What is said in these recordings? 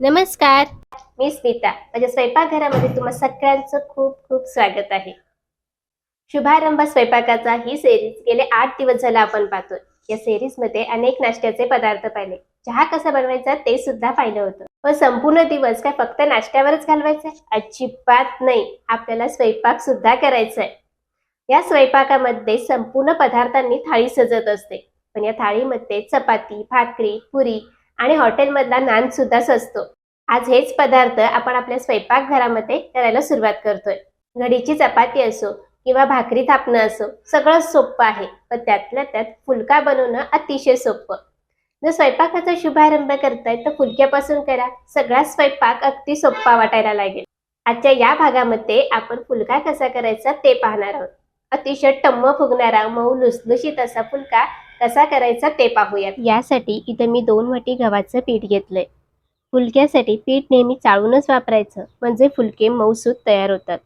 नमस्कार. मी स्मिता. माझ्या स्वयंपाकघरामध्ये तुम्हा सगळ्यांचं खूप खूप स्वागत आहे. शुभारंभ स्वयंपाकाचा ही सेरीज गेले आठ दिवस झाला आपण पाहतोय. या सेरीजमध्ये अनेक नाश्त्याचे पदार्थ पाहिले. चहा कसा बनवायचा ते सुद्धा पाहिलं होतं. पण संपूर्ण दिवस काय फक्त नाश्त्यावरच घालवायचा अजिबात नाही. आपल्याला स्वयंपाक सुद्धा करायचा आहे या स्वयंपाकामध्ये संपूर्ण पदार्थांनी थाळी सजत असते. पण या थाळीमध्ये चपाती भाकरी पुरी आणि हॉटेलमधला नान सुद्धा सजतो. आज हेच पदार्थ आपण आपल्या स्वयंपाकघरामध्ये करायला सुरुवात करतोय. घडीची चपाती असो किंवा भाकरी थापणं असो सगळं सोपं आहे पण त्यातल्या त्यात फुलका बनवणं अतिशय सोपं जर स्वयंपाकाचा शुभारंभ करताय तर फुलक्यापासून करा. सगळा स्वयंपाक अगदी सोपा वाटायला लागेल. आजच्या या भागामध्ये आपण फुलका कसा करायचा ते पाहणार आहोत. अतिशय टम्म फुगणारा मऊ लुसलुशीत असा फुलका कसा करायचा ते पाहूयात. यासाठी इथं मी दोन वाटी गव्हाचं पीठ घेतलंय. फुलक्यासाठी पीठ नेहमी चाळूनच वापरायचं म्हणजे फुलके मऊसूत तयार होतात.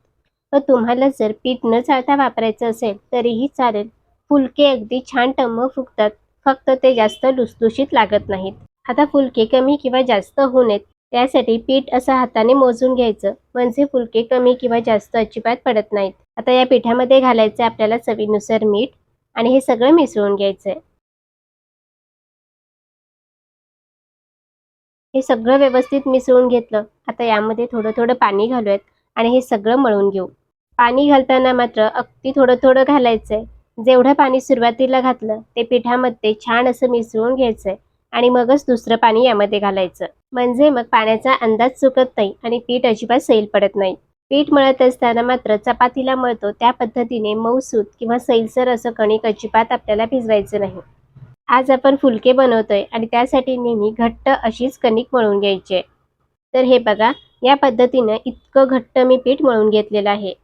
व तुम्हाला जर पीठ न चाळता वापरायचं असेल तरीही चालेल. फुलके अगदी छान टम्म फुगतात फक्त ते जास्त लुसलुशीत लागत नाहीत. आता फुलके कमी किंवा जास्त होऊ नयेत त्यासाठी पीठ असं हाताने मोजून घ्यायचं म्हणजे फुलके कमी किंवा जास्त अजिबात पडत नाहीत. आता या पिठामध्ये घालायचं आपल्याला चवीनुसार मीठ आणि हे सगळं मिसळून घ्यायचंय. हे सगळं व्यवस्थित मिसळून घेतलं आता यामध्ये थोडं थोडं पाणी घालूयात आणि हे सगळं मळून घेऊ. पाणी घालताना मात्र अगदी थोडं थोडं घालायचंय. जेवढं पाणी सुरुवातीला घातलं ते पिठामध्ये छान असं मिसळून घ्यायचंय आणि मगच दुसरं पाणी यामध्ये घालायचं. म्हणजे मग पाण्याचा अंदाज चुकत नाही आणि पीठ अजिबात सैल पडत नाही. पीठ मळत असताना मात्र चपातीला मळतो. त्या पद्धतीने मऊसूत किंवा सैलसर असं कणिक अजिबात आपल्याला भिजवायचं नाही. आज आपण फुलके बनवतोय आणि त्यासाठी नेहमी घट्ट अशीच कणिक मळून घ्यायची तर हे बघा या पद्धतीनं इतकं घट्ट मी पीठ मळून घेतलेलं आहे.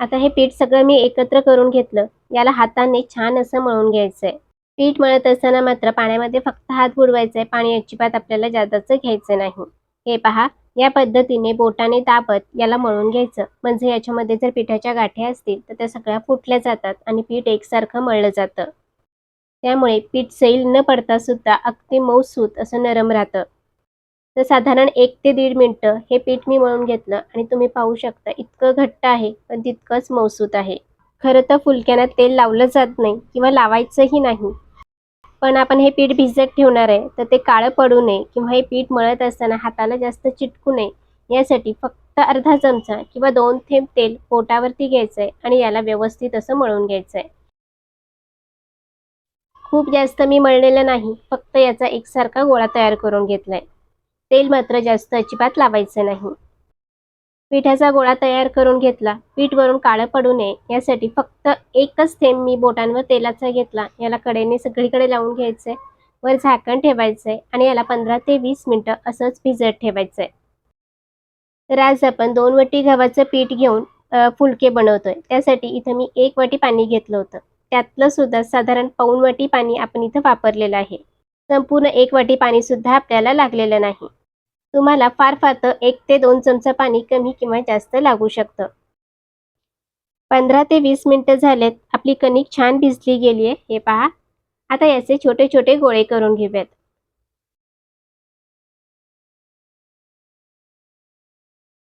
आता हे पीठ सगळं मी एकत्र करून घेतलं. याला हाताने छान असं मळून घ्यायचं आहे पीठ मळत असताना मात्र पाण्यामध्ये फक्त हात बुडवायचा आहे पाणी अजिबात आपल्याला जादाचं घ्यायचं नाही. हे पहा या पद्धतीने बोटाने दाबत याला मळून घ्यायचं. म्हणजे याच्यामध्ये जर पिठाच्या गाठ्या असतील तर त्या सगळ्या फुटल्या जातात आणि पीठ एकसारखं मळलं जातं. त्यामुळे पीठ सैल न पडता सुद्धा अगदी मऊसूत असं नरम राहतं. तर साधारण एक ते दीड मिनटं हे पीठ मी मळून घेतलं आणि तुम्ही पाहू शकता इतकं घट्ट आहे पण तितकंच मऊसूत आहे. खरं तर फुलक्यांना तेल लावलं जात नाही किंवा लावायचंही नाही. पण आपण हे पीठ भिजत ठेवणार आहे तर ते काळं पडू नये किंवा हे पीठ मळत असताना हाताला जास्त चिटकू नये. यासाठी फक्त अर्धा चमचा किंवा दोन थेंब तेल पोटावरती घ्यायचं आहे आणि याला व्यवस्थित असं मळून घ्यायचं आहे खूप जास्त मी मळलेलं नाही फक्त याचा एकसारखा गोळा तयार करून घेतलाय. तेल मात्र जास्त अजिबात लावायचं नाही. पिठाचा गोळा तयार करून घेतला. पीठ वरून काळं पडू नये. यासाठी फक्त एकच थेंब मी बोटांवर तेलाचा घेतला. याला कडेने सगळीकडे लावून घ्यायचंय वर झाकण ठेवायचंय आणि याला पंधरा ते वीस मिनटं असंच भिजत ठेवायचंय तर आज आपण दोन वाटी गव्हाचं पीठ घेऊन फुलके बनवतोय. त्यासाठी इथं मी एक वाटी पाणी घेतलं होतं. त्यातलं सुद्धा साधारण पाऊण वाटी पाणी आपण इथं वापरलेलं आहे. संपूर्ण एक वाटी पाणी सुद्धा आपल्याला लागलेलं नाही. तुम्हाला फार फार तर एक ते दोन चमचा पाणी कमी किंवा जास्त लागू शकतं. पंधरा ते वीस मिनटं झालेत. आपली कणिक छान भिजली गेली आहे हे पहा. आता याचे छोटे छोटे गोळे करून घेऊयात.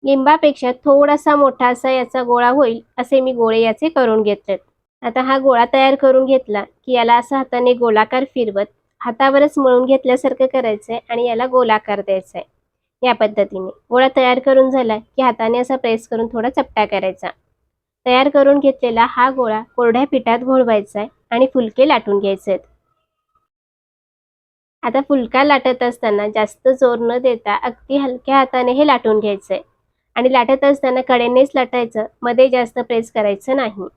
लिंबापेक्षा थोडासा मोठा असा याचा गोळा होईल असे मी गोळे याचे करून घेतलेत. आता हा गोळा तयार करून घेतला की याला असा हाताने गोलाकार फिरवत हातावरच मळून घेतल्यासारखं करायचंय आणि याला गोलाकार द्यायचा आहे या पद्धतीने. गोळा तयार करून झाला की हाताने असा प्रेस करून थोडा चपटा करायचा. तयार करून घेतलेला हा गोळा कोरड्या पिठात घोळवायचा आहे आणि फुलके लाटून घ्यायचे. आता फुलका लाटत असताना जास्त जोर न देता अगदी हलक्या हाताने हे लाटून घ्यायचंय आणि लाटत असताना कडेनेच लाटायचं मध्ये जास्त प्रेस करायचं नाही.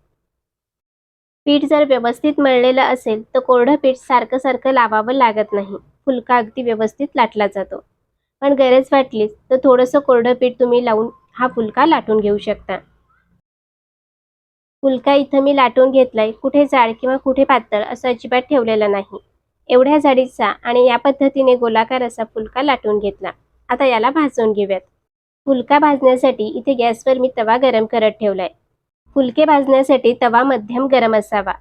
पीठ जर व्यवस्थित मळलेलं असेल तर कोरडं पीठ सारखं सारखं लावावं लागत नाही. फुलका अगदी व्यवस्थित लाटला जातो. पण गरज वाटलीच तर थोडंसं कोरडं पीठ तुम्ही लावून हा फुलका लाटून घेऊ शकता. फुलका इथं मी लाटून घेतलाय कुठे जाड किंवा कुठे पातळ असं अजिबात ठेवलेलं नाही. एवढ्या जाडीचा आणि या पद्धतीने गोलाकार असा फुलका लाटून घेतला. आता याला भाजून घेऊयात. फुलका भाजण्यासाठी इथे गॅसवर मी तवा गरम करत ठेवलाय. फुलके भाजण्यासाठी तवा मध्यम गरम असावा.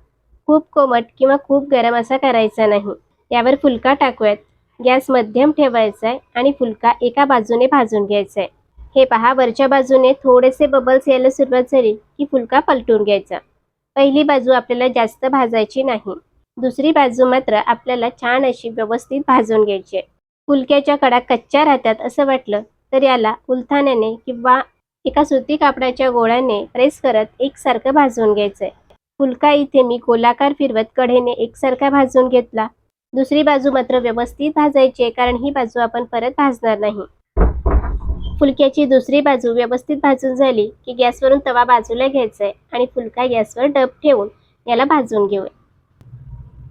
खूप कोमट किंवा खूप गरम असा करायचा नाही. यावर फुलका टाकूयात. गॅस मध्यम ठेवायचा आहे आणि फुलका एका बाजूने भाजून घ्यायचा आहे हे पहा वरच्या बाजूने थोडेसे बबल्स यायला सुरुवात झाली की फुलका पलटून घ्यायचा. पहिली बाजू आपल्याला जास्त भाजायची नाही. दुसरी बाजू मात्र आपल्याला छान अशी व्यवस्थित भाजून घ्यायची आहे फुलक्याच्या कडा कच्च्या राहतात असं वाटलं तर याला उलथाण्याने किंवा एका सुती कापडाच्या गोळ्याने प्रेस करत एकसारखं भाजून घ्यायचं आहे फुलका इथे मी गोलाकार फिरवत कढेने एकसारखा भाजून घेतला दुसरी बाजू मात्र व्यवस्थित भाजायची आहे कारण ही बाजू आपण परत भाजणार नाही. फुलक्याची दुसरी बाजू व्यवस्थित भाजून झाली की गॅसवरून तवा बाजूला घ्यायचा आहे आणि फुलका गॅसवर डब ठेवून याला भाजून घेऊया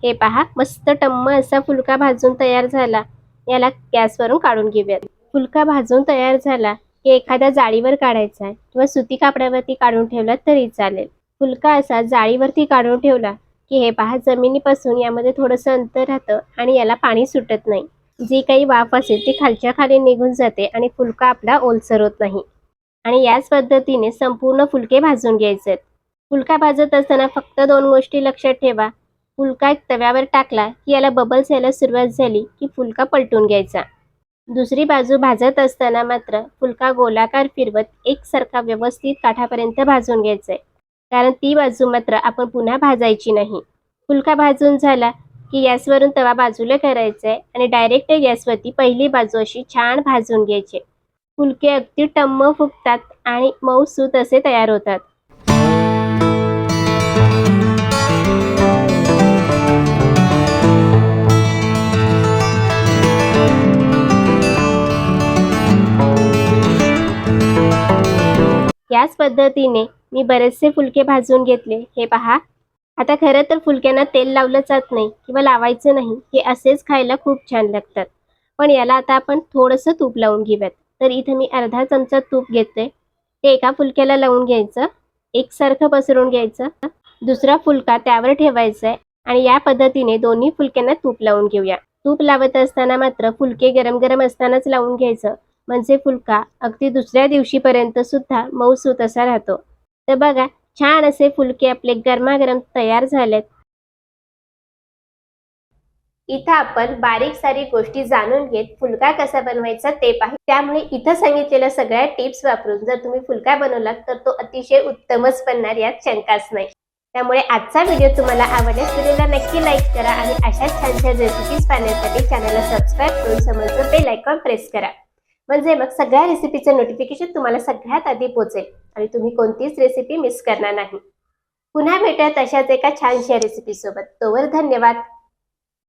हे पहा मस्त टम्म असा फुलका भाजून तयार झाला. याला गॅसवरून काढून घेऊयात. फुलका भाजून तयार झाला की एखाद्या जाळीवर काढायचा आहे किंवा सुती कापडावरती काढून ठेवला तरी चालेल. फुलका असा जाळीवरती काढून ठेवला की हे पहा जमिनीपासून यामध्ये थोडंसं अंतर राहतं आणि याला पाणी सुटत नाही. जी काही वाफ असेल ती खालच्या खाली निघून जाते आणि फुलका आपला ओलसर होत नाही. आणि याच पद्धतीने संपूर्ण फुलके भाजून घ्यायचे. फुलका भाजत असताना फक्त दोन गोष्टी लक्षात ठेवा. फुलका तव्यावर टाकला की याला बबल्स यायला सुरुवात झाली की फुलका पलटून घ्यायचा. दुसरी बाजू भाजत असताना मात्र फुलका गोलाकार फिरवत एकसारखा व्यवस्थित काठापर्यंत भाजून घ्यायचा. आहे कारण ती बाजू मात्र आपण पुन्हा भाजायची नाही. फुलका भाजून झाला की गॅसवरून तवा बाजूला करायचा आहे आणि डायरेक्ट गॅसवरती पहिली बाजू अशी छान भाजून घ्यायची. फुलके अगदी टम्म फुगतात आणि मऊसूत असे तयार होतात. याच पद्धतीने मी बरेचसे फुलके भाजून घेतले. हे पहा. आता खरं तर फुलक्यांना तेल लावलं जात नाही किंवा लावायचं नाही हे असेच खायला खूप छान लागतात. पण याला आता आपण थोडंसं तूप लावून घेऊयात. तर इथे मी अर्धा चमचा तूप घेते ते एका फुलक्याला लावून घ्यायचं. एकसारखं पसरून घ्यायचं. दुसरा फुलका त्यावर ठेवायचा आहे आणि या पद्धतीने दोन्ही फुलक्यांना तूप लावून घेऊया. तूप लावत असताना मात्र फुलके गरम गरम असतानाच लावून घ्यायचं. म्हणजे फुलका अगदी दुसऱ्या दिवशीपर्यंत सुद्धा मऊसूत असा राहतो. तर बघा छान असे फुलके आपले गरमागरम तयार झालेत. इथं आपण बारीक सारी गोष्टी जाणून घेत फुलका कसा बनवायचा ते पाहिजे त्यामुळे इथं सांगितलेल्या सगळ्या टिप्स वापरून जर तुम्ही फुलका बनवलात तर तो अतिशय उत्तमच बनणार यात शंकाच नाही. त्यामुळे आजचा व्हिडिओ तुम्हाला आवडल्यास व्हिडिओला नक्की लाईक करा आणि अशाच छान छान रेसिपीज पाहण्यासाठी चॅनलला सबस्क्राईब करून समोरचं बेल आयकॉन प्रेस करा. म्हणजे मग सगळ्या रेसिपीचं नोटिफिकेशन तुम्हाला सगळ्यात आधी पोहोचेल आणि तुम्ही कोणतीच रेसिपी मिस करणार नाही. पुन्हा भेटत अशाच एका छानशा रेसिपी सोबत. तोवर धन्यवाद.